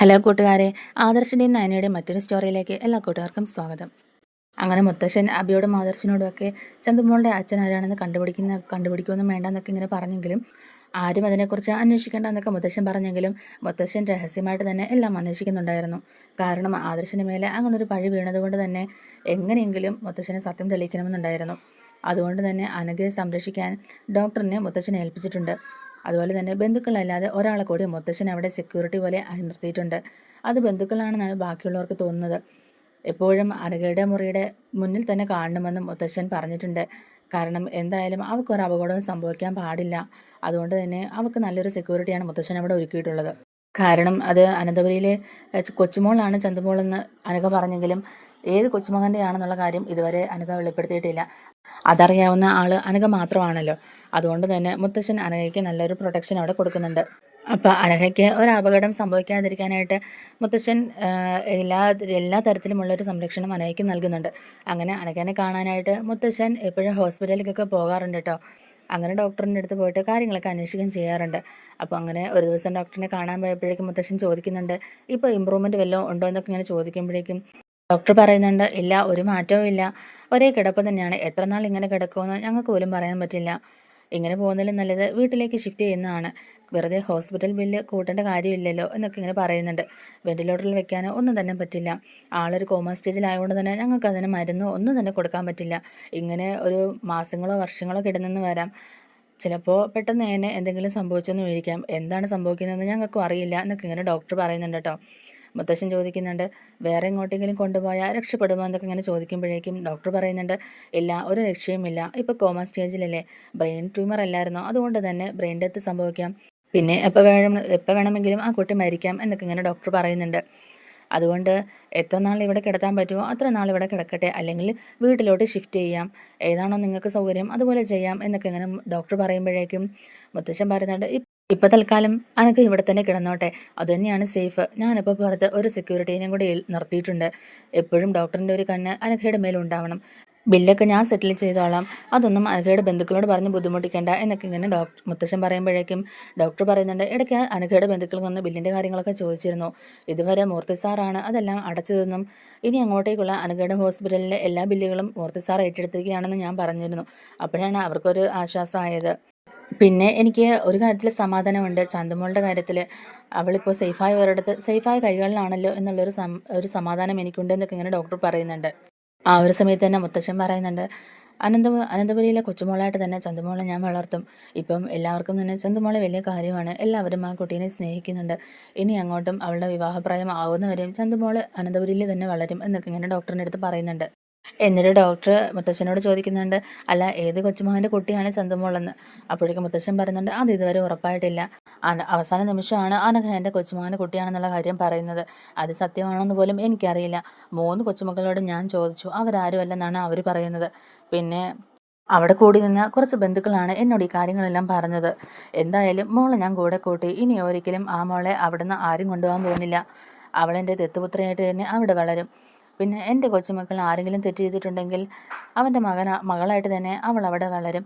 Hello കൂട്ടുകാരെ ആദർശിന്റെയും നയനയുടെയും മറ്റൊരു സ്റ്റോറിയിലേക്ക് എല്ലാ കൂട്ടുകാർക്കും സ്വാഗതം. അങ്ങനെ മുത്തശ്ശൻ അബിയോടും ആദർശിനോടുമൊക്കെ ചന്തുമോളുടെ അച്ഛൻ ആരാണെന്ന് കണ്ടുപിടിക്കുന്ന കണ്ടുപിടിക്കുമെന്നും വേണ്ടെന്നൊക്കെ ഇങ്ങനെ പറഞ്ഞെങ്കിലും ആരും അതിനെക്കുറിച്ച് അന്വേഷിക്കേണ്ടെന്നൊക്കെ മുത്തശ്ശൻ പറഞ്ഞെങ്കിലും മുത്തശ്ശൻ രഹസ്യമായിട്ട് തന്നെ എല്ലാം അന്വേഷിക്കുന്നുണ്ടായിരുന്നു. കാരണം ആദർശിന് മേലെ അങ്ങനെ ഒരു പഴി വീണതുകൊണ്ട് തന്നെ എങ്ങനെയെങ്കിലും മുത്തശ്ശനെ സത്യം തെളിയിക്കണമെന്നുണ്ടായിരുന്നു. അതുകൊണ്ട് തന്നെ അനഘയെ സംരക്ഷിക്കാൻ ഡോക്ടറിനെ മുത്തശ്ശനെ ഏൽപ്പിച്ചിട്ടുണ്ട്. അതുപോലെ തന്നെ ബന്ധുക്കളല്ലാതെ ഒരാളെ കൂടി മുത്തശ്ശൻ അവിടെ സെക്യൂരിറ്റി പോലെ നിർത്തിയിട്ടുണ്ട് അത് ബന്ധുക്കളാണെന്നാണ് ബാക്കിയുള്ളവർക്ക് തോന്നുന്നത്. എപ്പോഴും അരകയുടെ മുറിയുടെ മുന്നിൽ തന്നെ കാണണമെന്നും മുത്തശ്ശൻ പറഞ്ഞിട്ടുണ്ട്. കാരണം എന്തായാലും അവൾക്ക് ഒരു അപകടവും സംഭവിക്കാൻ പാടില്ല. അതുകൊണ്ട് തന്നെ അവൾക്ക് നല്ലൊരു സെക്യൂരിറ്റിയാണ് മുത്തശ്ശൻ അവിടെ ഒരുക്കിയിട്ടുള്ളത്. കാരണം അത് അനന്തപുരിയിലെ കൊച്ചുമോളാണ് ചന്തുമോളെന്ന് അനഘ പറഞ്ഞെങ്കിലും ഏത് കൊച്ചുമകന്റെ ആണെന്നുള്ള കാര്യം ഇതുവരെ അനഘ വെളിപ്പെടുത്തിയിട്ടില്ല. അതറിയാവുന്ന ആൾ അനഘ മാത്രമാണല്ലോ. അതുകൊണ്ട് തന്നെ മുത്തശ്ശൻ അനഘയ്ക്ക് നല്ലൊരു പ്രൊട്ടക്ഷൻ അവിടെ കൊടുക്കുന്നുണ്ട്. അപ്പോൾ അനഘയ്ക്ക് ഒരു അപകടം സംഭവിക്കാതിരിക്കാനായിട്ട് മുത്തശ്ശൻ എല്ലാ എല്ലാ തരത്തിലുമുള്ള ഒരു സംരക്ഷണം അനഘയ്ക്ക് നൽകുന്നുണ്ട്. അങ്ങനെ അനഘനെ കാണാനായിട്ട് മുത്തശ്ശൻ എപ്പോഴും ഹോസ്പിറ്റലിലേക്കൊക്കെ പോകാറുണ്ട് കേട്ടോ അങ്ങനെ ഡോക്ടറിന്റെ അടുത്ത് പോയിട്ട് കാര്യങ്ങളൊക്കെ അന്വേഷിക്കുകയും ചെയ്യാറുണ്ട്. അപ്പോൾ അങ്ങനെ ഒരു ദിവസം ഡോക്ടറിനെ കാണാൻ പോയപ്പോഴേക്കും മുത്തശ്ശൻ ചോദിക്കുന്നുണ്ട് ഇപ്പോൾ ഇമ്പ്രൂവ്മെന്റ് വല്ലതും ഉണ്ടോ? എന്നൊക്കെ ഇങ്ങനെ ചോദിക്കുമ്പോഴേക്കും ഡോക്ടർ പറയുന്നുണ്ട് ഇല്ല ഒരു മാറ്റവും ഇല്ല. ഒരേ കിടപ്പ് തന്നെയാണ്. എത്ര നാൾ ഇങ്ങനെ കിടക്കുമെന്ന് ഞങ്ങൾക്ക് പോലും പറയാൻ പറ്റില്ല. ഇങ്ങനെ പോകുന്നതിലും നല്ലത് വീട്ടിലേക്ക് ഷിഫ്റ്റ് ചെയ്യുന്നതാണ്. വെറുതെ ഹോസ്പിറ്റൽ ബില്ല് കൂട്ടേണ്ട കാര്യമില്ലല്ലോ എന്നൊക്കെ ഇങ്ങനെ പറയുന്നുണ്ട്. വെന്റിലേറ്ററിൽ വെക്കാനോ ഒന്നും തന്നെ പറ്റില്ല. ആളൊരു കോമ സ്റ്റേജിലായതുകൊണ്ട് തന്നെ ഞങ്ങൾക്ക് അതിന് മരുന്നോ ഒന്നും തന്നെ കൊടുക്കാൻ പറ്റില്ല. ഇങ്ങനെ ഒരു മാസങ്ങളോ വർഷങ്ങളോ കിടന്നെന്ന് വരാം. ചിലപ്പോൾ പെട്ടെന്ന് തന്നെ എന്തെങ്കിലും സംഭവിച്ചെന്ന് വിചാരിക്കാം. എന്താണ് സംഭവിക്കുന്നതെന്ന് ഞങ്ങൾക്കും അറിയില്ല എന്നൊക്കെ ഇങ്ങനെ ഡോക്ടർ പറയുന്നുണ്ട് കേട്ടോ. മുത്തശ്ശൻ ചോദിക്കുന്നുണ്ട് വേറെ എങ്ങോട്ടെങ്കിലും കൊണ്ടുപോയാൽ രക്ഷപ്പെടുമോ? എന്നൊക്കെ ഇങ്ങനെ ചോദിക്കുമ്പോഴേക്കും ഡോക്ടർ പറയുന്നുണ്ട് ഇല്ല ഒരു രക്ഷയുമില്ല. ഇപ്പോൾ കോമ സ്റ്റേജിലല്ലേ. ബ്രെയിൻ ട്യൂമർ അല്ലായിരുന്നോ? അതുകൊണ്ട് തന്നെ ബ്രെയിൻ ഡെത്ത് സംഭവിക്കാം. പിന്നെ എപ്പോൾ വേണം എപ്പോൾ വേണമെങ്കിലും ആ കുട്ടി മരിക്കാം എന്നൊക്കെ ഇങ്ങനെ ഡോക്ടർ പറയുന്നുണ്ട്. അതുകൊണ്ട് എത്ര നാൾ ഇവിടെ കിടത്താൻ പറ്റുമോ അത്ര നാൾ ഇവിടെ കിടക്കട്ടെ. അല്ലെങ്കിൽ വീട്ടിലോട്ട് ഷിഫ്റ്റ് ചെയ്യാം. ഏതാണോ നിങ്ങൾക്ക് സൗകര്യം അതുപോലെ ചെയ്യാം എന്നൊക്കെ ഇങ്ങനെ ഡോക്ടർ പറയുമ്പോഴേക്കും മുത്തശ്ശൻ പറയുന്നുണ്ട് "ഇ- ഇപ്പൊ തൽക്കാലം അനക്ക് ഇവിടെ തന്നെ കിടന്നോട്ടെ. അതുതന്നെയാണ് സേഫ് ഞാനിപ്പോൾ പുറത്ത് ഒരു സെക്യൂരിറ്റീനെയും കൂടി നിർത്തിയിട്ടുണ്ട്. എപ്പോഴും ഡോക്ടറിന്റെ ഒരു കണ്ണ് അനഘയുടെ മേലുണ്ടാവണം ബില്ലൊക്കെ ഞാൻ സെറ്റിൽ ചെയ്തോളാം. അതൊന്നും അനഘയുടെ ബന്ധുക്കളോട് പറഞ്ഞ് ബുദ്ധിമുട്ടിക്കേണ്ട എന്നൊക്കെ ഇങ്ങനെ ഡോക്ടർ മുത്തശ്ശൻ പറയുമ്പോഴേക്കും ഡോക്ടർ പറയുന്നുണ്ട് ഇടയ്ക്ക് അനഘയുടെ ബന്ധുക്കൾ വന്ന് ബില്ലിന്റെ കാര്യങ്ങളൊക്കെ ചോദിച്ചിരുന്നു. ഇതുവരെ മൂർത്തി സാറാണ് അതെല്ലാം അടച്ചതെന്നും ഇനി അങ്ങോട്ടേക്കുള്ള അനഘയുടെ ഹോസ്പിറ്റലിലെ എല്ലാ ബില്ലുകളും മൂർത്തി സാർ ഏറ്റെടുത്തിരിക്കുകയാണെന്ന് ഞാൻ പറഞ്ഞിരുന്നു. അപ്പോഴാണ് അവർക്കൊരു ആശ്വാസമായത്. പിന്നെ എനിക്ക് ഒരു കാര്യത്തിൽ സമാധാനമുണ്ട്. ചന്തമോളുടെ കാര്യത്തിൽ അവളിപ്പോൾ സേഫായ ഒരിടത്ത് സേഫായ കൈകളിലാണല്ലോ എന്നുള്ളൊരു സം ഒരു സമാധാനം എനിക്കുണ്ട് എന്നൊക്കെ ഇങ്ങനെ ഡോക്ടർ പറയുന്നുണ്ട്. ആ ഒരു സമയത്ത് തന്നെ മുത്തശ്ശൻ പറയുന്നുണ്ട് അനന്ത അനന്തപുരിയിലെ കൊച്ചുമോളായിട്ട് തന്നെ ചന്തമോളെ ഞാൻ വളർത്തും. ഇപ്പം എല്ലാവർക്കും തന്നെ ചന്തമോളെ വലിയ കാര്യമാണ്. എല്ലാവരും ആ കുട്ടീനെ സ്നേഹിക്കുന്നുണ്ട്. ഇനി അങ്ങോട്ടും അവളുടെ വിവാഹപ്രായം ആവുന്നവരെയും ചന്തമോൾ അനന്തപുരിയിൽ തന്നെ വളരും എന്നൊക്കെ ഇങ്ങനെ ഡോക്ടറിന്റെ അടുത്ത് പറയുന്നുണ്ട്. എന്നിട്ട് ഡോക്ടർ മുത്തശ്ശനോട് ചോദിക്കുന്നുണ്ട് അല്ല ഏത് കൊച്ചുമകന്റെ കുട്ടിയാണ് ചന്തുമോളെന്ന്? അപ്പോഴേക്കും മുത്തശ്ശൻ പറയുന്നുണ്ട് അത് ഇതുവരെ ഉറപ്പായിട്ടില്ല. അവസാന നിമിഷമാണ് അനഘ എന്റെ കൊച്ചുമകന്റെ കുട്ടിയാണെന്നുള്ള കാര്യം പറയുന്നത്. അത് സത്യമാണെന്ന് പോലും എനിക്കറിയില്ല. മൂന്ന് കൊച്ചുമക്കളോട് ഞാൻ ചോദിച്ചു അവരാരും അല്ലെന്നാണ് അവർ പറയുന്നത്. പിന്നെ അവിടെ കൂടി നിന്ന് കുറച്ച് ബന്ധുക്കളാണ് എന്നോട് ഈ കാര്യങ്ങളെല്ലാം പറഞ്ഞത്. എന്തായാലും മോളെ ഞാൻ കൂടെ കൂട്ടി ഇനി ഒരിക്കലും ആ മോളെ അവിടുന്ന് ആരും കൊണ്ടുപോകാൻ പോകുന്നില്ല. അവളെന്റെ ദത്തുപുത്രയായിട്ട് തന്നെ അവിടെ വളരും. പിന്നെ എന്റെ കൊച്ചുമക്കൾ ആരെങ്കിലും തെറ്റ് ചെയ്തിട്ടുണ്ടെങ്കിൽ അവന്റെ മകന മകളായിട്ട് തന്നെ അവൾ അവിടെ വളരും.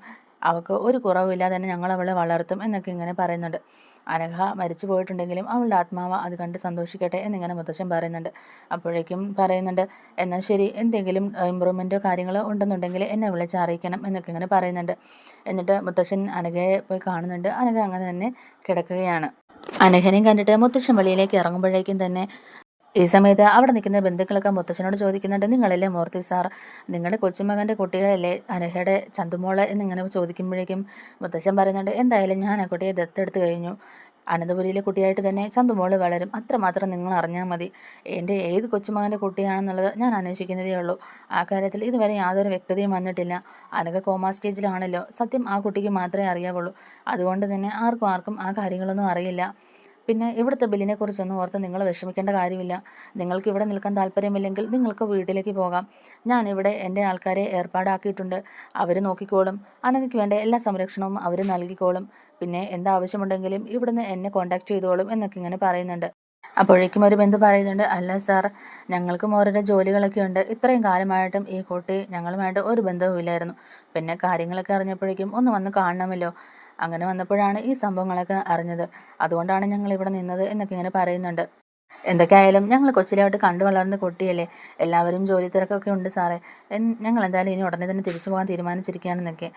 അവൾക്ക് ഒരു കുറവില്ലാതെ തന്നെ ഞങ്ങൾ അവളെ വളർത്തും എന്നൊക്കെ ഇങ്ങനെ പറയുന്നുണ്ട്. അനഘ മരിച്ചു പോയിട്ടുണ്ടെങ്കിലും അവളുടെ ആത്മാവ് അത് കണ്ട് സന്തോഷിക്കട്ടെ എന്നിങ്ങനെ മുത്തശ്ശൻ പറയുന്നുണ്ട്. അപ്പോഴേക്കും പറയുന്നുണ്ട് എന്നാൽ ശരി എന്തെങ്കിലും ഇമ്പ്രൂവ്മെന്റോ കാര്യങ്ങളോ ഉണ്ടെന്നുണ്ടെങ്കിൽ എന്നെ വിളിച്ച് അറിയിക്കണം എന്നൊക്കെ ഇങ്ങനെ പറയുന്നുണ്ട്. എന്നിട്ട് മുത്തശ്ശൻ അനഘയെ പോയി കാണുന്നുണ്ട്. അനഘ അങ്ങനെ തന്നെ കിടക്കുകയാണ്. അനഘനെയും കണ്ടിട്ട് മുത്തശ്ശൻ വെളിയിലേക്ക് ഇറങ്ങുമ്പോഴേക്കും തന്നെ ഈ സമയത്ത് അവിടെ നിൽക്കുന്ന ബന്ധുക്കളൊക്കെ മുത്തശ്ശനോട് ചോദിക്കുന്നുണ്ട് നിങ്ങളല്ലേ മൂർത്തി സാർ? നിങ്ങളുടെ കൊച്ചുമകന്റെ കുട്ടികളല്ലേ അനഹയുടെ ചന്തുമോൾ? എന്നിങ്ങനെ ചോദിക്കുമ്പോഴേക്കും മുത്തശ്ശൻ പറയുന്നുണ്ട് എന്തായാലും ഞാൻ ആ കുട്ടിയെ ദത്തെടുത്ത് കഴിഞ്ഞു. അനന്തപുരിയിലെ കുട്ടിയായിട്ട് തന്നെ ചന്തുമോൾ വളരും. അത്രമാത്രം നിങ്ങൾ അറിഞ്ഞാൽ മതി. എന്റെ ഏത് കൊച്ചുമകന്റെ കുട്ടിയാണെന്നുള്ളത് ഞാൻ അന്വേഷിക്കുന്നതേ ഉള്ളൂ. ആ കാര്യത്തിൽ ഇതുവരെ യാതൊരു വ്യക്തതയും വന്നിട്ടില്ല. അനക കോമാ സ്റ്റേജിലാണല്ലോ. സത്യം ആ കുട്ടിക്ക് മാത്രമേ അറിയാവുള്ളൂ. അതുകൊണ്ട് തന്നെ ആർക്കും ആർക്കും ആ കാര്യങ്ങളൊന്നും അറിയില്ല. പിന്നെ ഇവിടുത്തെ ബില്ലിനെ കുറിച്ചൊന്നും ഓർത്ത് നിങ്ങൾ വിഷമിക്കേണ്ട കാര്യമില്ല. നിങ്ങൾക്ക് ഇവിടെ നിൽക്കാൻ താല്പര്യമില്ലെങ്കിൽ നിങ്ങൾക്ക് വീട്ടിലേക്ക് പോകാം. ഞാൻ ഇവിടെ എന്റെ ആൾക്കാരെ ഏർപ്പാടാക്കിയിട്ടുണ്ട്. അവർ നോക്കിക്കോളും. അനഘയ്ക്ക് വേണ്ട എല്ലാ സംരക്ഷണവും അവർ നൽകിക്കോളും. പിന്നെ എന്താവശ്യമുണ്ടെങ്കിലും ഇവിടുന്ന് എന്നെ കോൺടാക്ട് ചെയ്തോളും എന്നൊക്കെ ഇങ്ങനെ പറയുന്നുണ്ട്. അപ്പോഴേക്കും ഒരു ബന്ധു പറയുന്നുണ്ട് അല്ല സാർ ഞങ്ങൾക്കും ഓരോരോ ജോലികളൊക്കെ ഉണ്ട്. ഇത്രയും കാലമായിട്ടും ഈ കുട്ടി ഞങ്ങളുമായിട്ട് ഒരു ബന്ധവും ഇല്ലായിരുന്നു പിന്നെ കാര്യങ്ങളൊക്കെ അറിഞ്ഞപ്പോഴേക്കും ഒന്ന് വന്ന് കാണണമല്ലോ. അങ്ങനെ വന്നപ്പോഴാണ് ഈ സംഭവങ്ങളൊക്കെ അറിഞ്ഞത്. അതുകൊണ്ടാണ് ഞങ്ങൾ ഇവിടെ നിന്നത് എന്നൊക്കെ ഇങ്ങനെ പറയുന്നുണ്ട്. എന്തൊക്കെയായാലും ഞങ്ങൾ കൊച്ചിലായിട്ട് കണ്ടു വളർന്ന കുട്ടിയല്ലേ. എല്ലാവരും ജോലി തിരക്കൊക്കെ ഉണ്ട് സാറേ. ഞങ്ങൾ എന്തായാലും ഇനി ഉടനെ തന്നെ തിരിച്ചു പോകാൻ തീരുമാനിച്ചിരിക്കുകയാണെന്നൊക്കെ.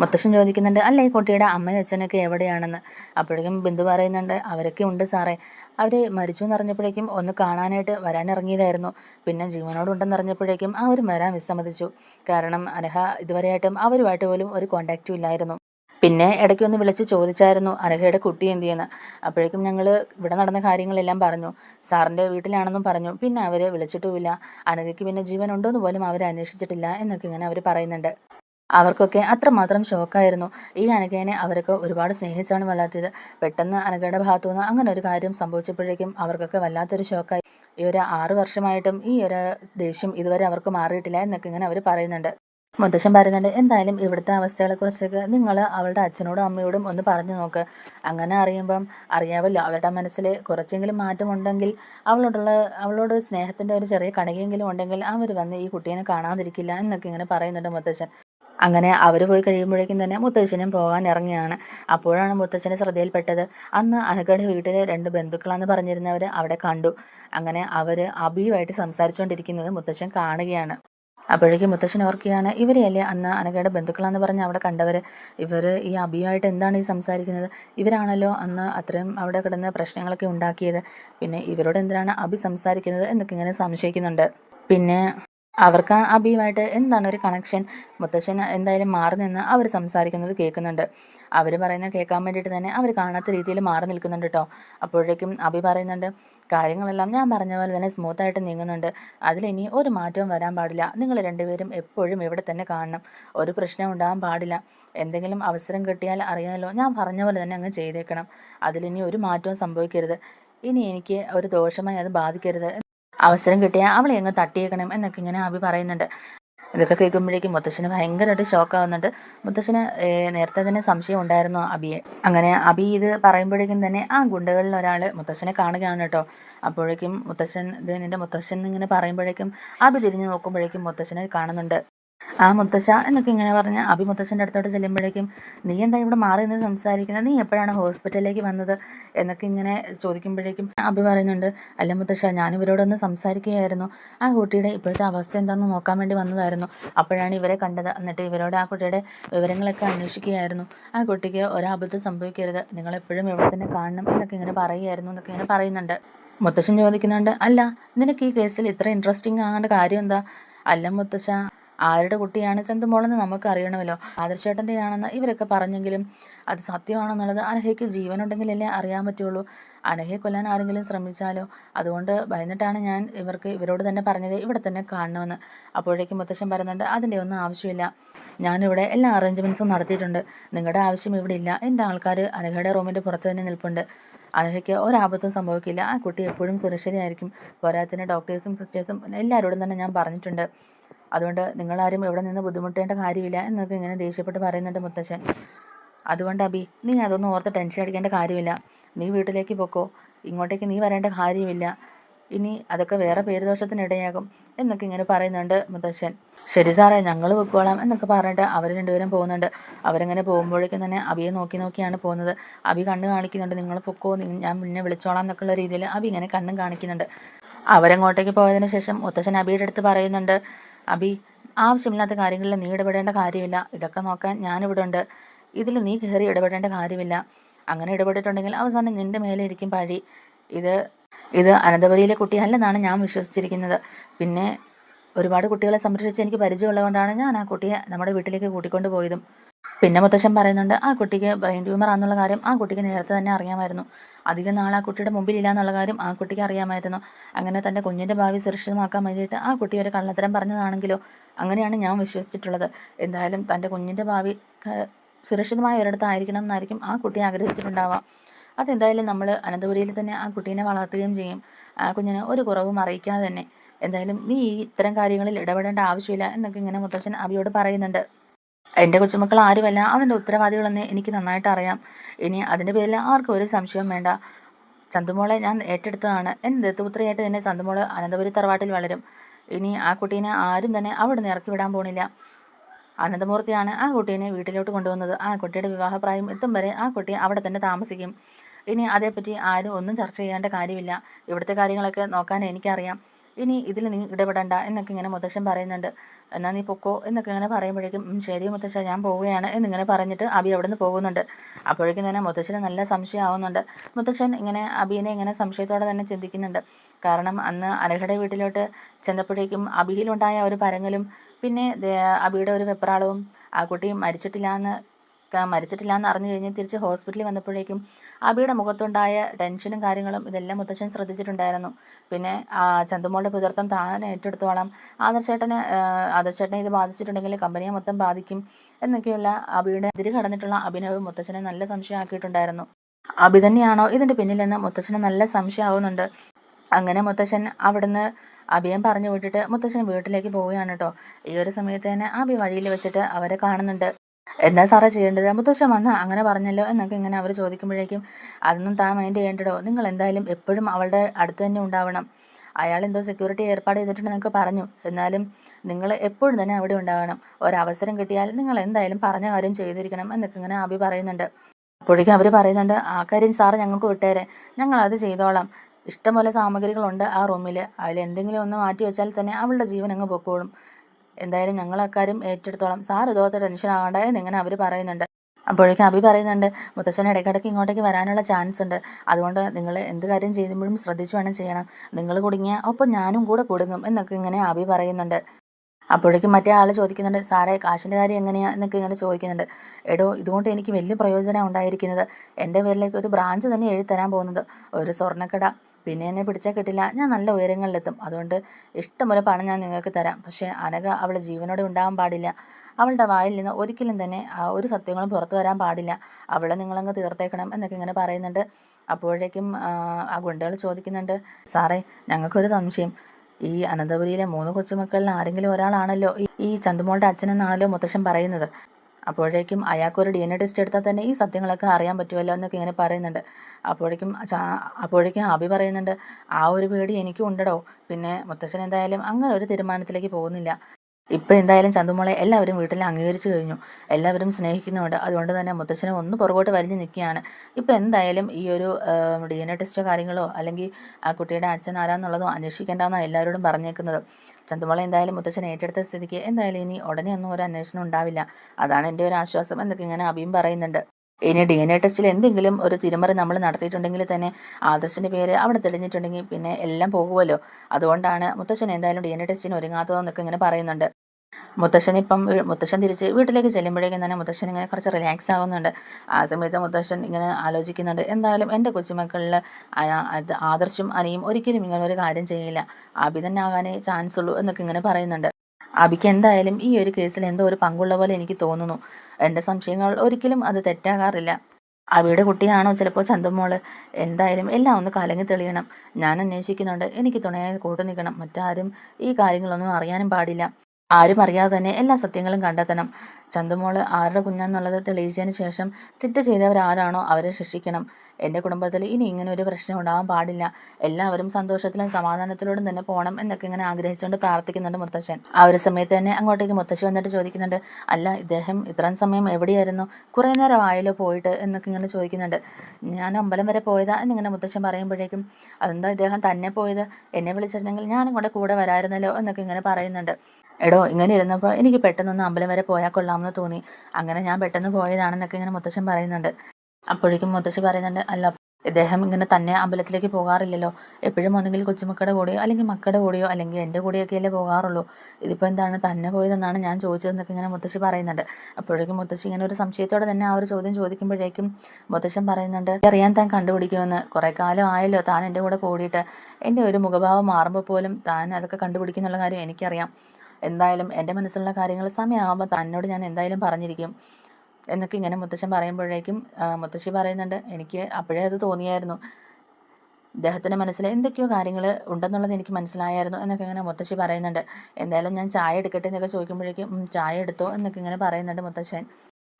മുത്തശ്ശൻ ചോദിക്കുന്നുണ്ട് അല്ല ഈ കുട്ടിയുടെ അമ്മയും അച്ഛനൊക്കെ എവിടെയാണെന്ന്? അപ്പോഴേക്കും ബിന്ദു പറയുന്നുണ്ട് അവരൊക്കെ ഉണ്ട് സാറേ. അവർ മരിച്ചു എന്നറിഞ്ഞപ്പോഴേക്കും ഒന്ന് കാണാനായിട്ട് വരാനിറങ്ങിയതായിരുന്നു. പിന്നെ ജീവനോടുണ്ടെന്നറിഞ്ഞപ്പോഴേക്കും അവരും വരാൻ വിസമ്മതിച്ചു. കാരണം അനഹ ഇതുവരെയായിട്ടും അവരുമായിട്ട് പോലും ഒരു കോണ്ടാക്റ്റും ഇല്ലായിരുന്നു. പിന്നെ ഇടയ്ക്കൊന്ന് വിളിച്ച് ചോദിച്ചായിരുന്നു അനഘയുടെ കുട്ടി എന്ത് ചെയ്യുന്ന അപ്പോഴേക്കും ഞങ്ങൾ ഇവിടെ നടന്ന കാര്യങ്ങളെല്ലാം പറഞ്ഞു. സാറിന്റെ വീട്ടിലാണെന്നും പറഞ്ഞു. പിന്നെ അവരെ വിളിച്ചിട്ടുമില്ല. അനഘയ്ക്ക് പിന്നെ ജീവൻ ഉണ്ടോയെന്ന് പോലും അവരെ അന്വേഷിച്ചിട്ടില്ല എന്നൊക്കെ ഇങ്ങനെ അവർ പറയുന്നുണ്ട്. അവർക്കൊക്കെ അത്രമാത്രം ഷോക്കായിരുന്നു. ഈ അനഘേനെ അവരൊക്കെ ഒരുപാട് സ്നേഹിച്ചാണ് വളർത്തിയത്. പെട്ടെന്ന് അനഘയുടെ ഭാഗത്തു നിന്ന് അങ്ങനെ ഒരു കാര്യം സംഭവിച്ചപ്പോഴേക്കും അവർക്കൊക്കെ വല്ലാത്തൊരു ഷോക്കായി. ഈ ഒരു ആറു വർഷമായിട്ടും ഈ ഒരു ദേഷ്യം ഇതുവരെ അവർക്ക് മാറിയിട്ടില്ല എന്നൊക്കെ ഇങ്ങനെ അവർ പറയുന്നുണ്ട്. മുത്തശ്ശൻ പറയുന്നുണ്ട് എന്തായാലും ഇവിടുത്തെ അവസ്ഥകളെക്കുറിച്ചൊക്കെ നിങ്ങൾ അവളുടെ അച്ഛനോടും അമ്മയോടും ഒന്ന് പറഞ്ഞു നോക്ക്. അങ്ങനെ അറിയുമ്പം അറിയാമല്ലോ അവരുടെ മനസ്സിൽ കുറച്ചെങ്കിലും മാറ്റമുണ്ടെങ്കിൽ അവളോടുള്ള അവളോട് സ്നേഹത്തിന്റെ ഒരു ചെറിയ കണികയെങ്കിലും ഉണ്ടെങ്കിൽ അവർ വന്ന് ഈ കുട്ടീനെ കാണാതിരിക്കില്ല എന്നൊക്കെ ഇങ്ങനെ പറയുന്നുണ്ട് മുത്തശ്ശൻ. അങ്ങനെ അവർ പോയി കഴിയുമ്പോഴേക്കും തന്നെ മുത്തശ്ശനും പോകാൻ ഇറങ്ങിയാണ് അപ്പോഴാണ് മുത്തച്ഛനെ ശ്രദ്ധയിൽപ്പെട്ടത്. അന്ന് അനഘയുടെ വീട്ടിലെ രണ്ട് ബന്ധുക്കളാന്ന് പറഞ്ഞിരുന്നവർ അവിടെ കണ്ടു. അങ്ങനെ അവർ അബിയുമായിട്ട് സംസാരിച്ചുകൊണ്ടിരിക്കുന്നത് മുത്തശ്ശൻ കാണുകയാണ്. അപ്പോഴേക്കും മുത്തശ്ശൻ ഓർക്കുകയാണ് ഇവരെയല്ലേ അന്ന് അനഘയുടെ ബന്ധുക്കളാന്ന് പറഞ്ഞ് അവിടെ കണ്ടവർ ഇവർ ഈ അബിയുമായിട്ട് എന്താണ് ഈ സംസാരിക്കുന്നത്? ഇവരാണല്ലോ അന്ന് അത്രയും അവിടെ കിടന്ന് പ്രശ്നങ്ങളൊക്കെ ഉണ്ടാക്കിയത്. പിന്നെ ഇവരോട് എന്തിനാണ് അബി സംസാരിക്കുന്നത്? എന്നൊക്കെ ഇങ്ങനെ സംശയിക്കുന്നുണ്ട്. പിന്നെ അവർക്ക് ആ എന്താണ് ഒരു കണക്ഷൻ മുത്തശ്ശൻ എന്തായാലും മാറി നിന്ന് അവർ സംസാരിക്കുന്നത് കേൾക്കുന്നുണ്ട്. അവർ പറയുന്നത് കേൾക്കാൻ വേണ്ടിയിട്ട് തന്നെ അവർ കാണാത്ത രീതിയിൽ മാറി നിൽക്കുന്നുണ്ട് കേട്ടോ അപ്പോഴേക്കും അബി പറയുന്നുണ്ട് കാര്യങ്ങളെല്ലാം ഞാൻ പറഞ്ഞ പോലെ തന്നെ സ്മൂത്തായിട്ട് നീങ്ങുന്നുണ്ട്. അതിലിനി ഒരു മാറ്റവും വരാൻ പാടില്ല. നിങ്ങൾ രണ്ടുപേരും എപ്പോഴും ഇവിടെ തന്നെ കാണണം. ഒരു പ്രശ്നം ഉണ്ടാകാൻ പാടില്ല. എന്തെങ്കിലും അവസരം കിട്ടിയാൽ അറിയാമല്ലോ ഞാൻ പറഞ്ഞ പോലെ തന്നെ അങ്ങ് ചെയ്തേക്കണം. അതിലിനി ഒരു മാറ്റവും സംഭവിക്കരുത്. ഇനി എനിക്ക് ഒരു ദോഷമായി അത് ബാധിക്കരുത്. അവസരം കിട്ടിയാൽ അവളെ അങ്ങ് തട്ടിയേക്കണം എന്നൊക്കെ ഇങ്ങനെ അഭി പറയുന്നുണ്ട്. ഇതൊക്കെ കേൾക്കുമ്പോഴേക്കും മുത്തശ്ശന് ഭയങ്കരമായിട്ട് ഷോക്കാവുന്നുണ്ട് മുത്തശ്ശന് നേരത്തെ തന്നെ സംശയം ഉണ്ടായിരുന്നു അബിയെ. അങ്ങനെ അബി ഇത് പറയുമ്പോഴേക്കും തന്നെ ആ ഗുണ്ടകളിൽ ഒരാൾ മുത്തശ്ശനെ കാണുകയാണ് കേട്ടോ. അപ്പോഴേക്കും മുത്തശ്ശൻ ഇത് നിന്റെ മുത്തശ്ശൻ ഇങ്ങനെ പറയുമ്പോഴേക്കും അബി തിരിഞ്ഞു നോക്കുമ്പോഴേക്കും മുത്തശ്ശനെ കാണുന്നുണ്ട്. ആ മുത്തശ്ശ എന്നൊക്കെ ഇങ്ങനെ പറഞ്ഞ് അഭി മുത്തശ്ശന്റെ അടുത്തോട്ട് ചെല്ലുമ്പോഴേക്കും നീ എന്താ ഇവിടെ മാറി നിന്ന് സംസാരിക്കുന്നത്? നീ എപ്പോഴാണ് ഹോസ്പിറ്റലിലേക്ക് വന്നത്? എന്നൊക്കെ ഇങ്ങനെ ചോദിക്കുമ്പോഴേക്കും അഭി പറയുന്നുണ്ട് അല്ല മുത്തശ്ശ ഞാനിവരോടൊന്ന് സംസാരിക്കുകയായിരുന്നു. ആ കുട്ടിയുടെ ഇപ്പോഴത്തെ അവസ്ഥ എന്താണെന്ന് നോക്കാൻ വേണ്ടി വന്നതായിരുന്നു. അപ്പോഴാണ് ഇവരെ കണ്ടത്. എന്നിട്ട് ഇവരോട് ആ കുട്ടിയുടെ വിവരങ്ങളൊക്കെ അന്വേഷിക്കുകയായിരുന്നു. ആ കുട്ടിക്ക് ഒരബദ്ധം സംഭവിക്കരുത്. നിങ്ങളെപ്പോഴും ഇവിടെ തന്നെ കാണണം എന്നൊക്കെ ഇങ്ങനെ പറയുകയായിരുന്നു എന്നൊക്കെ ഇങ്ങനെ പറയുന്നുണ്ട്. മുത്തശ്ശൻ ചോദിക്കുന്നുണ്ട് അല്ല നിനക്ക് ഈ കേസിൽ ഇത്ര ഇൻട്രസ്റ്റിംഗ് ആകേണ്ട കാര്യം എന്താ? അല്ല മുത്തശ്ശ ആരുടെ കുട്ടിയാണ് ചന്തുമോളെന്ന് നമുക്ക് അറിയണമല്ലോ ആദർശേട്ടന്റെയാണെന്ന് ഇവരൊക്കെ പറഞ്ഞെങ്കിലും അത് സത്യമാണെന്നുള്ളത് അനഹയ്ക്ക് ജീവനുണ്ടെങ്കിലല്ലേ അറിയാൻ പറ്റുള്ളൂ. അനഹയെ കൊല്ലാൻ ആരെങ്കിലും ശ്രമിച്ചാലോ? അതുകൊണ്ട് ഭയന്നിട്ടാണ് ഞാൻ ഇവർക്ക് ഇവരോട് തന്നെ പറഞ്ഞത് ഇവിടെ തന്നെ കാണണമെന്ന്. അപ്പോഴേക്കും മുത്തശ്ശൻ പറയുന്നുണ്ട് അതിന്റെ ഒന്നും ആവശ്യമില്ല. ഞാനിവിടെ എല്ലാ അറേഞ്ച്മെന്റ്സും നടത്തിയിട്ടുണ്ട്. നിങ്ങളുടെ ആവശ്യം ഇവിടെ ഇല്ല. എന്റെ ആൾക്കാർ അനഘയുടെ റൂമിന്റെ പുറത്ത് തന്നെ നിൽപ്പുണ്ട്. അനഘയ്ക്ക് ഒരാപത്തും സംഭവിക്കില്ല. ആ കുട്ടി എപ്പോഴും സുരക്ഷിതയായിരിക്കും. പോരാത്തിന് ഡോക്ടേഴ്സും സിസ്റ്റേഴ്സും എല്ലാവരോടും തന്നെ ഞാൻ പറഞ്ഞിട്ടുണ്ട്. അതുകൊണ്ട് നിങ്ങളാരും ഇവിടെ നിന്ന് ബുദ്ധിമുട്ടേണ്ട കാര്യമില്ല എന്നൊക്കെ ഇങ്ങനെ ദേഷ്യപ്പെട്ട് പറയുന്നുണ്ട് മുത്തശ്ശൻ. അതുകൊണ്ട് അബി നീ അതൊന്നും ഓർത്ത് ടെൻഷൻ അടിക്കേണ്ട കാര്യമില്ല. നീ വീട്ടിലേക്ക് പൊക്കോ. ഇങ്ങോട്ടേക്ക് നീ വരേണ്ട കാര്യമില്ല. ഇനി അതൊക്കെ വേറെ പേരുദോഷത്തിനിടയാകും എന്നൊക്കെ ഇങ്ങനെ പറയുന്നുണ്ട് മുത്തശ്ശൻ. ശരി സാറേ ഞങ്ങൾ വെക്കോളാം എന്നൊക്കെ പറഞ്ഞിട്ട് അവർ രണ്ടുപേരും പോകുന്നുണ്ട്. അവരിങ്ങനെ പോകുമ്പോഴേക്കും തന്നെ അബിയെ നോക്കി നോക്കിയാണ് പോകുന്നത്. അബി കണ്ണ് കാണിക്കുന്നുണ്ട് നിങ്ങൾ പൊക്കോ ഞാൻ പിന്നെ വിളിച്ചോളാം എന്നൊക്കെയുള്ള രീതിയിൽ അബി ഇങ്ങനെ കണ്ണും കാണിക്കുന്നുണ്ട്. അവരങ്ങോട്ടേക്ക് പോയതിന് ശേഷം മുത്തശ്ശൻ അബിയുടെ അടുത്ത് പറയുന്നുണ്ട് അബി ആവശ്യമില്ലാത്ത കാര്യങ്ങളിൽ നീ ഇടപെടേണ്ട കാര്യമില്ല. ഇതൊക്കെ നോക്കാൻ ഞാനിവിടെ ഉണ്ട് ഇതിൽ നീ കയറി ഇടപെടേണ്ട കാര്യമില്ല. അങ്ങനെ ഇടപെട്ടിട്ടുണ്ടെങ്കിൽ അവസാനം നിന്റെ മേലെ ഇരിക്കും പഴി. ഇത് ഇത് അനന്തപുരിയിലെ കുട്ടിയല്ലെന്നാണ് ഞാൻ വിശ്വസിച്ചിരിക്കുന്നത്. പിന്നെ ഒരുപാട് കുട്ടികളെ സംരക്ഷിച്ച് എനിക്ക് പരിചയമുള്ളതുകൊണ്ടാണ് ഞാൻ ആ കുട്ടിയെ നമ്മുടെ വീട്ടിലേക്ക് കൂട്ടിക്കൊണ്ട് പോയതും. പിന്നെ മുത്തശ്ശൻ പറയുന്നുണ്ട് ആ കുട്ടിക്ക് ബ്രെയിൻ ട്യൂമർ ആണെന്നുള്ള കാര്യം ആ കുട്ടിക്ക് നേരത്തെ തന്നെ അറിയാമായിരുന്നു. അധികം നാൾ ആ കുട്ടിയുടെ മുമ്പിലില്ല എന്നുള്ള കാര്യം ആ കുട്ടിക്ക് അറിയാമായിരുന്നു. അങ്ങനെ തന്റെ കുഞ്ഞിന്റെ ഭാവി സുരക്ഷിതമാക്കാൻ വേണ്ടിയിട്ട് ആ കുട്ടി ഒരു കള്ളത്തരം പറഞ്ഞതാണെങ്കിലോ? അങ്ങനെയാണ് ഞാൻ വിശ്വസിച്ചിട്ടുള്ളത്. എന്തായാലും തന്റെ കുഞ്ഞിന്റെ ഭാവി സുരക്ഷിതമായ ഒരിടത്തായിരിക്കണം എന്നായിരിക്കും ആ കുട്ടി ആഗ്രഹിച്ചിട്ടുണ്ടാവാം. അതെന്തായാലും നമ്മൾ അനന്തപുരിയിൽ തന്നെ ആ കുട്ടീനെ വളർത്തുകയും ചെയ്യും. ആ കുഞ്ഞിനെ ഒരു കുറവും അറിയിക്കാതെ തന്നെ. എന്തായാലും നീ ഈ ഇത്തരം കാര്യങ്ങളിൽ ഇടപെടേണ്ട ആവശ്യമില്ല എന്നൊക്കെ ഇങ്ങനെ മുത്തശ്ശൻ അവിയോട് പറയുന്നുണ്ട്. എന്റെ കൊച്ചുമക്കൾ ആരുമല്ല അതിന്റെ ഉത്തരവാദികളെന്ന് എനിക്ക് നന്നായിട്ട് അറിയാം. ഇനി അതിന്റെ പേരിൽ ആർക്കും ഒരു സംശയവും വേണ്ട. ചന്തുമോളെ ഞാൻ ഏറ്റെടുത്തതാണ്. എന്റെ ദത്തുപുത്രിയായിട്ട് തന്നെ ചന്തുമോൾ അനന്തപുരി തറവാട്ടിൽ വളരും. ഇനി ആ കുട്ടീനെ ആരും തന്നെ അവിടെ നിന്ന് ഇറക്കി വിടാൻ പോണില്ല. അനന്തമൂർത്തിയാണ് ആ കുട്ടീനെ വീട്ടിലോട്ട് കൊണ്ടുവന്നത്. ആ കുട്ടിയുടെ വിവാഹപ്രായം എത്തും വരെ ആ കുട്ടി അവിടെ തന്നെ താമസിക്കും. ഇനി അതേപ്പറ്റി ആരും ഒന്നും ചർച്ച ചെയ്യേണ്ട കാര്യമില്ല. ഇവിടുത്തെ കാര്യങ്ങളൊക്കെ നോക്കാൻ എനിക്കറിയാം. ഇനി ഇതിൽ നീ ഇടപെടണ്ട എന്നൊക്കെ ഇങ്ങനെ മുത്തശ്ശൻ പറയുന്നുണ്ട്. എന്നാൽ നീ പൊക്കോ എന്നൊക്കെ ഇങ്ങനെ പറയുമ്പോഴേക്കും ശരി മുത്തശ്ശ ഞാൻ പോവുകയാണ് എന്നിങ്ങനെ പറഞ്ഞിട്ട് അബി അവിടെ നിന്ന് പോകുന്നുണ്ട്. അപ്പോഴേക്കും തന്നെ മുത്തശ്ശന് നല്ല സംശയമാവുന്നുണ്ട്. മുത്തശ്ശൻ ഇങ്ങനെ അബിയെ ഇങ്ങനെ സംശയത്തോടെ തന്നെ ചിന്തിക്കുന്നുണ്ട്. കാരണം അന്ന് അലഹയുടെ വീട്ടിലോട്ട് ചെന്നപ്പോഴേക്കും അബിയിലുണ്ടായ ഒരു പരങ്ങലും പിന്നെ അബിയുടെ ഒരു വെപ്രാളവും ആ കുട്ടി മരിച്ചിട്ടില്ല എന്ന് മരിച്ചിട്ടില്ല എന്ന് അറിഞ്ഞു കഴിഞ്ഞ് തിരിച്ച് ഹോസ്പിറ്റലിൽ വന്നപ്പോഴേക്കും അബിയുടെ മുഖത്തുണ്ടായ ടെൻഷനും കാര്യങ്ങളും ഇതെല്ലാം മുത്തശ്ശൻ ശ്രദ്ധിച്ചിട്ടുണ്ടായിരുന്നു. പിന്നെ ചന്തുമോളുടെ പിതൃത്വം താൻ ഏറ്റെടുത്തോളാം. ആദർശേട്ടന് ആദർശേട്ടനെ ഇത് ബാധിച്ചിട്ടുണ്ടെങ്കിൽ കമ്പനിയെ മൊത്തം ബാധിക്കും എന്നൊക്കെയുള്ള അബിയുടെ എതിര് കടന്നിട്ടുള്ള അഭിനവ് മുത്തശ്ശനെ നല്ല സംശയമാക്കിയിട്ടുണ്ടായിരുന്നു. അബി തന്നെയാണോ ഇതിന്റെ പിന്നിലെന്ന് മുത്തശ്ശന് നല്ല സംശയമാവുന്നുണ്ട് അങ്ങനെ മുത്തശ്ശൻ അവിടുന്ന് അഭിയം പറഞ്ഞു വിട്ടിട്ട് മുത്തശ്ശൻ വീട്ടിലേക്ക് പോവുകയാണ് കേട്ടോ. ഈ ഒരു സമയത്ത് തന്നെ അബി വഴിയിൽ വെച്ചിട്ട് അവരെ കാണുന്നുണ്ട്. എന്താ സാറേ ചെയ്യേണ്ടത്? മുത്തശ്ശൻ വന്ന അങ്ങനെ പറഞ്ഞല്ലോ എന്നൊക്കെ ഇങ്ങനെ അവർ ചോദിക്കുമ്പോഴേക്കും അതൊന്നും താൻ മൈൻഡ് ചെയ്യേണ്ടടോ? നിങ്ങൾ എന്തായാലും എപ്പോഴും അവളുടെ അടുത്ത് തന്നെ ഉണ്ടാവണം. അയാൾ എന്തോ സെക്യൂരിറ്റി ഏർപ്പാട് ചെയ്തിട്ടുണ്ട് നിങ്ങൾക്ക് പറഞ്ഞു. എന്നാലും നിങ്ങൾ എപ്പോഴും തന്നെ അവിടെ ഉണ്ടാകണം ഒരവസരം കിട്ടിയാൽ നിങ്ങൾ എന്തായാലും പറഞ്ഞ കാര്യം ചെയ്തിരിക്കണം എന്നൊക്കെ ഇങ്ങനെ അഭി പറയുന്നുണ്ട്. അപ്പോഴേക്കും അവർ പറയുന്നുണ്ട് ആ കാര്യം സാറ് ഞങ്ങൾക്ക് വിട്ടേരെ. ഞങ്ങൾ അത് ചെയ്തോളാം. ഇഷ്ടംപോലെ സാമഗ്രികളുണ്ട് ആ റൂമിൽ അതിൽ എന്തെങ്കിലും ഒന്ന് മാറ്റി വെച്ചാൽ തന്നെ അവളുടെ ജീവൻ അങ്ങ് പൊക്കോളും. എന്തായാലും ഞങ്ങൾ അക്കാര്യം ഏറ്റെടുത്തോളാം സാർ ഇതുപോലത്തെ ടെൻഷൻ ആകണ്ട എന്നിങ്ങനെ അവർ പറയുന്നുണ്ട്. അപ്പോഴേക്കും അഭി പറയുന്നുണ്ട് മുത്തച്ഛൻ ഇടയ്ക്കിടയ്ക്ക് ഇങ്ങോട്ടേക്ക് വരാനുള്ള ചാൻസ് ഉണ്ട്. അതുകൊണ്ട് നിങ്ങൾ എന്ത് കാര്യം ചെയ്യുമ്പോഴും ശ്രദ്ധിച്ചു വേണം ചെയ്യണം. നിങ്ങൾ കുടുങ്ങിയ ഒപ്പം ഞാനും കൂടെ കുടുങ്ങും എന്നൊക്കെ ഇങ്ങനെ അഭി പറയുന്നുണ്ട്. അപ്പോഴേക്കും മറ്റേ ആൾ ചോദിക്കുന്നുണ്ട് സാറേ കാശിന്റെ കാര്യം എങ്ങനെയാണ് എന്നൊക്കെ ഇങ്ങനെ ചോദിക്കുന്നുണ്ട്. എടോ ഇതുകൊണ്ട് എനിക്ക് വലിയ പ്രയോജനം ഉണ്ടായിരിക്കുന്നത് എന്റെ പേരിലേക്ക് ഒരു ബ്രാഞ്ച് തന്നെ എഴുതി തരാൻ പോകുന്നത്. ഒരു സ്വർണക്കട പിന്നെ എന്നെ പിടിച്ചാൽ കിട്ടില്ല. ഞാൻ നല്ല ഉയരങ്ങളിലെത്തും. അതുകൊണ്ട് ഇഷ്ടംപോലെ പണം ഞാൻ നിങ്ങൾക്ക് തരാം. പക്ഷേ അനഘ അവൾ ജീവനോടെ ഉണ്ടാകാൻ പാടില്ല. അവളുടെ വായിൽ നിന്ന് ഒരിക്കലും തന്നെ ആ ഒരു സത്യങ്ങളും പുറത്തു വരാൻ പാടില്ല. അവളെ നിങ്ങളങ്ങ് തീർത്തേക്കണം എന്നൊക്കെ ഇങ്ങനെ പറയുന്നുണ്ട്. അപ്പോഴേക്കും ആ ഗുണ്ടകൾ ചോദിക്കുന്നുണ്ട് സാറേ ഞങ്ങൾക്കൊരു സംശയം. ഈ അനന്തപുരിയിലെ മൂന്ന് കൊച്ചുമക്കളിൽ ആരെങ്കിലും ഒരാളാണല്ലോ ഈ ചന്തുമോളുടെ അച്ഛനെന്നാണല്ലോ മുത്തശ്ശൻ പറയുന്നത്. അപ്പോഴേക്കും അയാൾക്കൊരു ഡി എൻ എ ടെസ്റ്റ് എടുത്താൽ തന്നെ ഈ സത്യങ്ങളൊക്കെ അറിയാൻ പറ്റുമല്ലോ എന്നൊക്കെ ഇങ്ങനെ പറയുന്നുണ്ട്. അപ്പോഴേക്കും അപ്പോഴേക്കും അഭി പറയുന്നുണ്ട് ആ ഒരു പേടി എനിക്കും ഉണ്ടടോ. പിന്നെ മുത്തശ്ശൻ എന്തായാലും അങ്ങനെ ഒരു തീരുമാനത്തിലേക്ക് പോകുന്നില്ല. ഇപ്പം എന്തായാലും ചന്തുമോളെ എല്ലാവരും വീട്ടിൽ അംഗീകരിച്ചു കഴിഞ്ഞു. എല്ലാവരും സ്നേഹിക്കുന്നുണ്ട്. അതുകൊണ്ട് തന്നെ മുത്തശ്ശനെ ഒന്ന് പുറകോട്ട് വലിഞ്ഞു നിൽക്കുകയാണ്. ഇപ്പം എന്തായാലും ഈ ഒരു ഡി എൻ എ ടെസ്റ്റോ കാര്യങ്ങളോ അല്ലെങ്കിൽ ആ കുട്ടിയുടെ അച്ഛൻ ആരാന്നുള്ളതോ അന്വേഷിക്കേണ്ടെന്നാണ് എല്ലാവരോടും പറഞ്ഞേക്കുന്നത്. ചന്തുമോളെ എന്തായാലും മുത്തച്ഛൻ ഏറ്റെടുത്ത സ്ഥിതിക്ക് എന്തായാലും ഇനി ഉടനെ ഒന്നും ഒരു അന്വേഷണം ഉണ്ടാവില്ല. അതാണ് എന്റെ ഒരു ആശ്വാസം എന്നൊക്കെ ഇങ്ങനെ അഭിയും പറയുന്നുണ്ട്. ഇനി ഡി എൻ എ ടെസ്റ്റിൽ എന്തെങ്കിലും ഒരു തിരിമറി നമ്മൾ നടത്തിയിട്ടുണ്ടെങ്കിൽ തന്നെ ആദർശിന്റെ പേര് അവിടെ തെളിഞ്ഞിട്ടുണ്ടെങ്കിൽ പിന്നെ എല്ലാം പോകുമല്ലോ അതുകൊണ്ടാണ് മുത്തശ്ശൻ എന്തായാലും ഡി എൻ എ ടെസ്റ്റിന് ഒരുങ്ങാത്തതെന്നൊക്കെ ഇങ്ങനെ പറയുന്നുണ്ട്. മുത്തശ്ശൻ ഇപ്പം മുത്തശ്ശൻ തിരിച്ച് വീട്ടിലേക്ക് ചെല്ലുമ്പോഴേക്കും തന്നെ മുത്തശ്ശൻ ഇങ്ങനെ കുറച്ച് റിലാക്സ് ആകുന്നുണ്ട് ആ സമയത്ത് മുത്തശ്ശൻ ഇങ്ങനെ ആലോചിക്കുന്നുണ്ട്. എന്തായാലും എന്റെ കൊച്ചുമക്കളിൽ ആദർശും അനിയും ഒരിക്കലും ഇങ്ങനെ ഒരു കാര്യം ചെയ്യില്ല. ആബി ആകാനേ ചാൻസ് ഉള്ളൂ എന്നൊക്കെ ഇങ്ങനെ പറയുന്നുണ്ട്. ആബിക്ക് എന്തായാലും ഈ ഒരു കേസിൽ എന്തോ ഒരു പങ്കുള്ള പോലെ എനിക്ക് തോന്നുന്നു. എന്റെ സംശയങ്ങൾ ഒരിക്കലും അത് തെറ്റാകാറില്ല. അബിയുടെ കുട്ടിയാണോ ചിലപ്പോൾ ചന്തമോൾ? എന്തായാലും എല്ലാം ഒന്ന് കലങ്ങി തെളിയണം. ഞാൻ അന്വേഷിക്കുന്നുണ്ട്. എനിക്ക് തുണയായി കൂട്ടു നിൽക്കണം. മറ്റാരും ഈ കാര്യങ്ങളൊന്നും അറിയാനും പാടില്ല. ആരും അറിയാതെ തന്നെ എല്ലാ സത്യങ്ങളും കണ്ടെത്തണം. ചന്തുമോൾ ആരുടെ കുഞ്ഞാന്നുള്ളത് തെളിയിച്ചതിന് ശേഷം തെറ്റ് ചെയ്തവരാരാണോ അവരെ ശിക്ഷിക്കണം. എന്റെ കുടുംബത്തിൽ ഇനി ഇങ്ങനെ ഒരു പ്രശ്നം ഉണ്ടാവാൻ പാടില്ല. എല്ലാവരും സന്തോഷത്തിലും സമാധാനത്തിലൂടെ തന്നെ പോകണം എന്നൊക്കെ ഇങ്ങനെ ആഗ്രഹിച്ചുകൊണ്ട് പ്രാർത്ഥിക്കുന്നുണ്ട് മുത്തശ്ശൻ. ആ ഒരു സമയത്ത് തന്നെ അങ്ങോട്ടേക്ക് മുത്തശ്ശി വന്നിട്ട് ചോദിക്കുന്നുണ്ട് അല്ല ഇദ്ദേഹം ഇത്രയും സമയം എവിടെയായിരുന്നു? കുറേ നേരം ആയല്ലോ പോയിട്ട് എന്നൊക്കെ ഇങ്ങനെ ചോദിക്കുന്നുണ്ട്. ഞാൻ അമ്പലം വരെ പോയതാ എന്നിങ്ങനെ മുത്തശ്ശൻ പറയുമ്പോഴേക്കും അതെന്താ ഇദ്ദേഹം തന്നെ പോയത്? എന്നെ വിളിച്ചിരുന്നെങ്കിൽ ഞാനും കൂടെ കൂടെ വരായിരുന്നല്ലോ എന്നൊക്കെ ഇങ്ങനെ പറയുന്നുണ്ട്. എടോ ഇങ്ങനെ ഇരുന്നപ്പോൾ എനിക്ക് പെട്ടെന്നൊന്ന് അമ്പലം വരെ പോയാൽ കൊള്ളാമെന്ന് തോന്നി. അങ്ങനെ ഞാൻ പെട്ടെന്ന് പോയതാണെന്നൊക്കെ ഇങ്ങനെ മുത്തശ്ശൻ പറയുന്നുണ്ട്. അപ്പോഴേക്കും മുത്തശ്ശി പറയുന്നുണ്ട് അല്ല ഇദ്ദേഹം ഇങ്ങനെ തന്നെ അമ്പലത്തിലേക്ക് പോകാറില്ലല്ലോ. എപ്പോഴും ഒന്നെങ്കിൽ കൊച്ചുമക്കളുടെ കൂടെയോ അല്ലെങ്കിൽ മക്കളുടെ കൂടെയോ അല്ലെങ്കിൽ എന്റെ കൂടെയൊക്കെയല്ലേ പോകാറുള്ളൂ. ഇതിപ്പോൾ എന്താണ് തന്നെ പോയതെന്നാണ് ഞാൻ ചോദിച്ചതെന്നൊക്കെ ഇങ്ങനെ മുത്തശ്ശി പറയുന്നുണ്ട്. അപ്പോഴേക്കും മുത്തശ്ശി ഇങ്ങനെ ഒരു സംശയത്തോടെ തന്നെ ആ ഒരു ചോദ്യം ചോദിക്കുമ്പോഴേക്കും മുത്തശ്ശൻ പറയുന്നുണ്ട് അറിയാൻ താൻ കണ്ടുപിടിക്കുമെന്ന്. കുറേ കാലം ആയല്ലോ താൻ എന്റെ കൂടെ കൂടിയിട്ട്. എന്റെ ഒരു മുഖഭാവം മാറുമ്പോൾ പോലും താൻ അതൊക്കെ കണ്ടുപിടിക്കുന്നുള്ള കാര്യം എനിക്കറിയാം. എന്തായാലും എന്റെ മനസ്സിലുള്ള കാര്യങ്ങൾ സമയമാകുമ്പോൾ തന്നോട് ഞാൻ എന്തായാലും പറഞ്ഞിരിക്കും. എന്നൊക്കെ ഇങ്ങനെ മുത്തശ്ശൻ പറയുമ്പോഴേക്കും മുത്തശ്ശി പറയുന്നുണ്ട് എനിക്ക് അപ്പോഴേ അത് തോന്നിയായിരുന്നു. ഇദ്ദേഹത്തിന്റെ മനസ്സിൽ എന്തൊക്കെയോ കാര്യങ്ങൾ ഉണ്ടെന്നുള്ളത് എനിക്ക് മനസ്സിലായായിരുന്നു എന്നൊക്കെ ഇങ്ങനെ മുത്തശ്ശി പറയുന്നുണ്ട്. എന്തായാലും ഞാൻ ചായ എടുക്കട്ടെ എന്നൊക്കെ ചോദിക്കുമ്പോഴേക്കും ചായ എടുത്തോ എന്നൊക്കെ ഇങ്ങനെ പറയുന്നുണ്ട് മുത്തശ്ശൻ.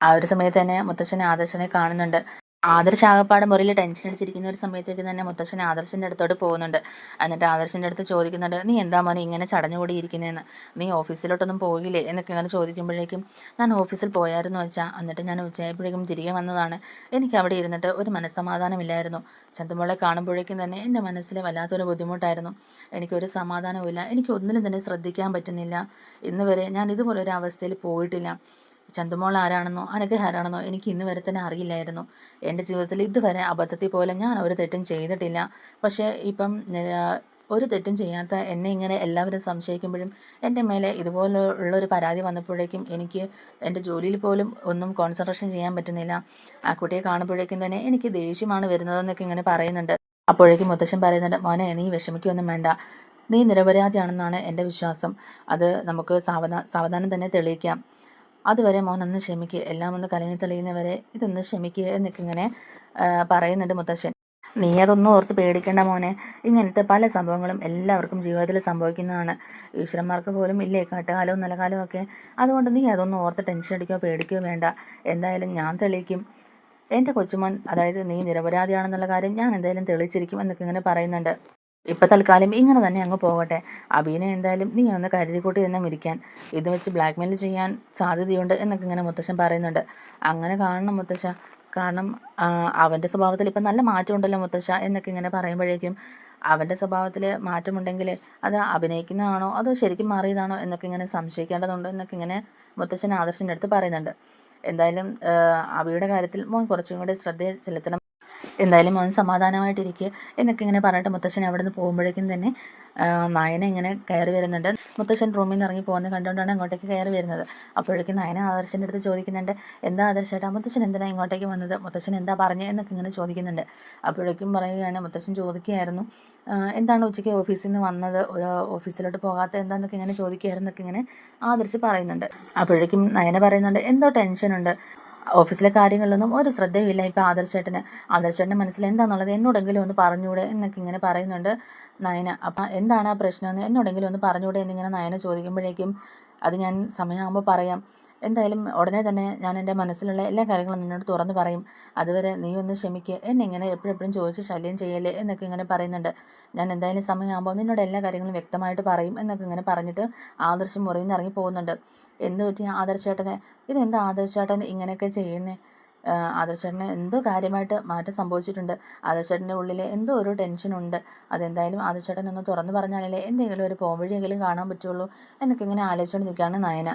ആ ഒരു സമയത്ത് തന്നെ മുത്തശ്ശൻ ആദർശനെ കാണുന്നുണ്ട്. ആദർശ് ആകപ്പാടെ മുറിയിൽ ടെൻഷൻ അടിച്ചിരിക്കുന്ന ഒരു സമയത്തേക്ക് തന്നെ മുത്തശ്ശൻ ആദർശിന്റെ അടുത്തോട്ട് പോകുന്നുണ്ട്. എന്നിട്ട് ആദർശിന്റെ അടുത്ത് ചോദിക്കുന്നുണ്ട് നീ എന്താ മോനെ ഇങ്ങനെ ചടഞ്ഞുകൂടി ഇരിക്കുന്നതെന്ന് നീ ഓഫീസിലോട്ടൊന്നും പോയില്ലേ? എന്നൊക്കെ ഇങ്ങനെ ചോദിക്കുമ്പോഴേക്കും ഞാൻ ഓഫീസിൽ പോയായിരുന്നു വെച്ചാൽ എന്നിട്ട് ഞാൻ ഉച്ചയായപ്പോഴേക്കും തിരികെ വന്നതാണ്. എനിക്ക് അവിടെ ഇരുന്നിട്ട് ഒരു മനസ്സമാധാനമില്ലായിരുന്നു. ചന്തമോളെ കാണുമ്പോഴേക്കും തന്നെ എന്റെ മനസ്സിൽ വല്ലാത്തൊരു ബുദ്ധിമുട്ടായിരുന്നു. എനിക്കൊരു സമാധാനവുമില്ല. എനിക്ക് ഒന്നിലും തന്നെ ശ്രദ്ധിക്കാൻ പറ്റുന്നില്ല. ഇന്ന് വരെ ഞാൻ ഇതുപോലൊരു അവസ്ഥയിൽ പോയിട്ടില്ല. ചന്തുമോൾ ആരാണെന്നോ അനഘ ആരാണെന്നോ എനിക്ക് ഇന്ന് വരെ തന്നെ അറിയില്ലായിരുന്നു. എന്റെ ജീവിതത്തിൽ ഇതുവരെ അബദ്ധത്തിൽ പോലും ഞാൻ ഒരു തെറ്റും ചെയ്തിട്ടില്ല. പക്ഷേ ഇപ്പം ഒരു തെറ്റും ചെയ്യാത്ത എന്നെ ഇങ്ങനെ എല്ലാവരും സംശയിക്കുമ്പോഴും എന്റെ മേലെ ഇതുപോലുള്ളൊരു പരാതി വന്നപ്പോഴേക്കും എനിക്ക് എന്റെ ജോലിയിൽ പോലും ഒന്നും കോൺസെൻട്രേഷൻ ചെയ്യാൻ പറ്റുന്നില്ല. ആ കുട്ടിയെ കാണുമ്പോഴേക്കും തന്നെ എനിക്ക് ദേഷ്യമാണ് വരുന്നതെന്നൊക്കെ ഇങ്ങനെ പറയുന്നുണ്ട്. അപ്പോഴേക്കും മുത്തശ്ശൻ പറയുന്നുണ്ട് മോനെ നീ വിഷമിക്കൊന്നും വേണ്ട. നീ നിരപരാധിയാണെന്നാണ് എന്റെ വിശ്വാസം. അത് നമുക്ക് സാവധാ സാവധാനം തന്നെ തെളിയിക്കാം. അതുവരെ മോൻ ഒന്ന് ക്ഷമിക്കുക എല്ലാം ഒന്ന് കലങ്ങി തെളിയുന്നവരെ ഇതൊന്ന് ക്ഷമിക്കുക എന്നൊക്കെ ഇങ്ങനെ പറയുന്നുണ്ട് മുത്തശ്ശൻ. നീ അതൊന്നും ഓർത്ത് പേടിക്കേണ്ട മോനെ. ഇങ്ങനത്തെ പല സംഭവങ്ങളും എല്ലാവർക്കും ജീവിതത്തിൽ സംഭവിക്കുന്നതാണ്. ഈശ്വരന്മാർക്ക് പോലും ഇല്ലേ? കാട്ടുകാലവും നിലകാലവും ഒക്കെ. അതുകൊണ്ട് നീ അതൊന്നും ഓർത്ത് ടെൻഷൻ അടിക്കുകയോ പേടിക്കുകയോ വേണ്ട. എന്തായാലും ഞാൻ തെളിയിക്കും. എന്റെ കൊച്ചുമോൻ അതായത് നീ നിരപരാധിയാണെന്നുള്ള കാര്യം ഞാൻ എന്തായാലും തെളിയിച്ചിരിക്കും എന്നൊക്കെ ഇങ്ങനെ പറയുന്നുണ്ട്. ഇപ്പം തൽക്കാലം ഇങ്ങനെ തന്നെ അങ്ങ് പോകട്ടെ. അബീനെ എന്തായാലും നീ ഒന്ന് കരുതിക്കൂട്ടി തന്നെ മിരിക്കാൻ. ഇത് വെച്ച് ബ്ലാക്ക്മെയിൽ ചെയ്യാൻ സാധ്യതയുണ്ട് എന്നൊക്കെ ഇങ്ങനെ മുത്തശ്ശൻ പറയുന്നുണ്ട്. അങ്ങനെ കാണണം മുത്തശ്ശ. കാരണം അവന്റെ സ്വഭാവത്തിൽ ഇപ്പം നല്ല മാറ്റമുണ്ടല്ലോ മുത്തശ്ശ എന്നൊക്കെ ഇങ്ങനെ പറയുമ്പോഴേക്കും അവന്റെ സ്വഭാവത്തിൽ മാറ്റമുണ്ടെങ്കിൽ അത് അഭിനയിക്കുന്നതാണോ അതോ ശരിക്കും മാറിയതാണോ എന്നൊക്കെ ഇങ്ങനെ സംശയിക്കേണ്ടതുണ്ടോ എന്നൊക്കെ ഇങ്ങനെ മുത്തശ്ശൻ ആദർശന്റെ അടുത്ത് പറയുന്നുണ്ട്. എന്തായാലും അബിയുടെ കാര്യത്തിൽ മോൻ കുറച്ചും കൂടി ശ്രദ്ധ ചെലുത്തണം. എന്തായാലും മോൻ സമാധാനമായിട്ടിരിക്കുക എന്നൊക്കെ ഇങ്ങനെ പറഞ്ഞിട്ട് മുത്തശ്ശൻ അവിടെ നിന്ന് പോകുമ്പോഴേക്കും തന്നെ നയന ഇങ്ങനെ കയറി വരുന്നുണ്ട്. മുത്തശ്ശൻ റൂമിൽ നിന്ന് ഇറങ്ങി പോകുന്നത് കണ്ടുകൊണ്ടാണ് അങ്ങോട്ടേക്ക് കയറി വരുന്നത്. അപ്പോഴേക്കും നയന ആദർശന്റെ അടുത്ത് ചോദിക്കുന്നുണ്ട് എന്താ ആദർശേട്ടാ മുത്തശ്ശൻ എന്തിനാ ഇങ്ങോട്ടേക്ക് വന്നത്? മുത്തശ്ശൻ എന്താ പറഞ്ഞത് എന്നൊക്കെ ഇങ്ങനെ ചോദിക്കുന്നുണ്ട്. അപ്പോഴേക്കും പറയുകയാണ് മുത്തശ്ശൻ ചോദിക്കുകയായിരുന്നു എന്താണ് ഉച്ചയ്ക്ക് ഓഫീസിൽ നിന്ന് വന്നത്? ഓഫീസിലോട്ട് പോകാത്ത എന്താണെന്നൊക്കെ ഇങ്ങനെ ചോദിക്കുകയായിരുന്നൊക്കെ ഇങ്ങനെ ആദർശ് പറയുന്നുണ്ട്. അപ്പോഴേക്കും നയന പറയുന്നുണ്ട് എന്തോ ടെൻഷനുണ്ട്. ഓഫീസിലെ കാര്യങ്ങളിലൊന്നും ഒരു ശ്രദ്ധയുമില്ല. ഇപ്പോൾ ആദർശേട്ടന് ആദർശേട്ടന്റെ മനസ്സിൽ എന്താണെന്നുള്ളത് എന്നോടെങ്കിലും ഒന്ന് പറഞ്ഞൂടെ എന്നൊക്കെ ഇങ്ങനെ പറയുന്നുണ്ട് നയന. അപ്പം എന്താണ് ആ പ്രശ്നമെന്ന് എന്നോടെങ്കിലും ഒന്ന് പറഞ്ഞൂടെ എന്നിങ്ങനെ നയന ചോദിക്കുമ്പോഴേക്കും അത് ഞാൻ സമയമാകുമ്പോൾ പറയാം. എന്തായാലും ഉടനെ തന്നെ ഞാൻ എന്റെ മനസ്സിലുള്ള എല്ലാ കാര്യങ്ങളും നിന്നോട് തുറന്നു പറയും. അതുവരെ നീ ഒന്ന് ക്ഷമിക്കുക എന്നെ ഇങ്ങനെ എപ്പോഴെപ്പോഴും ചോദിച്ച് ശല്യം ചെയ്യല്ലേ എന്നൊക്കെ ഇങ്ങനെ പറയുന്നുണ്ട്. ഞാൻ എന്തായാലും സമയമാകുമ്പോൾ നിന്നോട് എല്ലാ കാര്യങ്ങളും വ്യക്തമായിട്ട് പറയും എന്നൊക്കെ ഇങ്ങനെ പറഞ്ഞിട്ട് ആദർശം മുറിയിൽ നിന്ന് ഇറങ്ങി പോകുന്നുണ്ട്. എന്ത് പറ്റി? ആദർശേട്ടനെ. ഇതെന്താ ആദർശേട്ടൻ ഇങ്ങനെയൊക്കെ ചെയ്യുന്നേ? ആദർശേട്ടന് എന്തോ കാര്യമായിട്ട് മാറ്റം സംഭവിച്ചിട്ടുണ്ട്. ആദർശേട്ടന്റെ ഉള്ളിൽ എന്തോ ഒരു ടെൻഷനുണ്ട് അതെന്തായാലും ആദർശേട്ടൻ ഒന്ന് തുറന്നു പറഞ്ഞാലല്ലേ എന്തെങ്കിലും ഒരു പോംവഴിയെങ്കിലും കാണാൻ പറ്റുള്ളൂ എന്നൊക്കെ ഇങ്ങനെ ആലോചിച്ചുകൊണ്ട് നിൽക്കുകയാണ് നയന.